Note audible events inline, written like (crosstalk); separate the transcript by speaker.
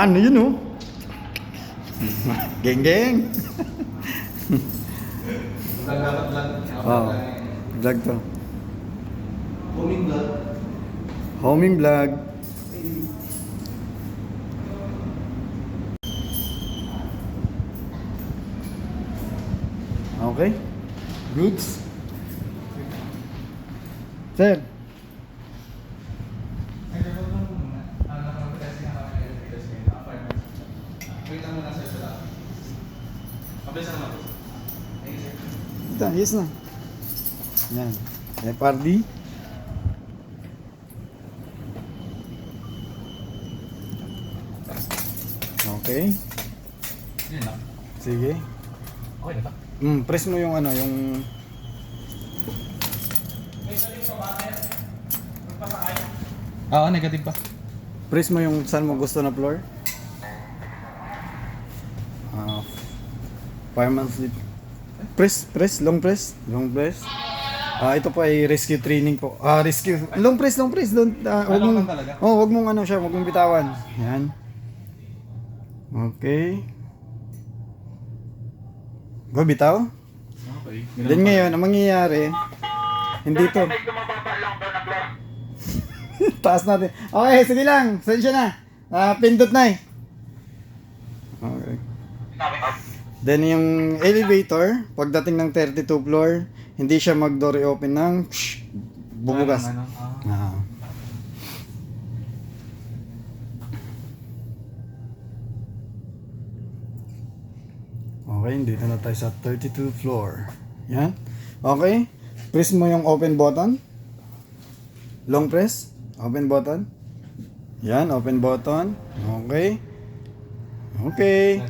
Speaker 1: Ano yun oh? (laughs) geng geng.
Speaker 2: Vlog dapat vlog.
Speaker 1: Oo. Vlog to.
Speaker 2: Homing vlog.
Speaker 1: Homing vlog. Okay. Goods. Sir.
Speaker 2: Wait lang muna sir. Mabilis na naman. Thank you sir.
Speaker 1: Ito, yes na. Yan. FRD. Okay.
Speaker 2: Yun lang.
Speaker 1: Sige.
Speaker 2: Okay na ba?
Speaker 1: Mm, press mo yung ano, yung
Speaker 2: Oo, negative pa.
Speaker 1: press mo yung saan mo gusto na floor. Fireman sleep. Press, press, long press, long press. Ah, ito po ay rescue training po. Ah, rescue. Long press, long press. Don't, ah, wag mong, oh, wag mong ano siya, wag mong bitawan. Yan. Okay. Go, bitaw.
Speaker 2: Okay.
Speaker 1: Then ngayon, ang mangyayari, hindi to. (laughs) Taas natin. Okay, sige lang. Sensya na. Ah, pindot na eh. Okay. Then yung elevator, pagdating ng 32 floor, hindi siya mag-door open ng psh, bubugas.
Speaker 2: Ano, ah.
Speaker 1: Ah. Okay, dito na tayo sa 32 floor. Yan. Okay. Press mo yung open button. Long press. Open button. Yan, open button. Okay. Okay.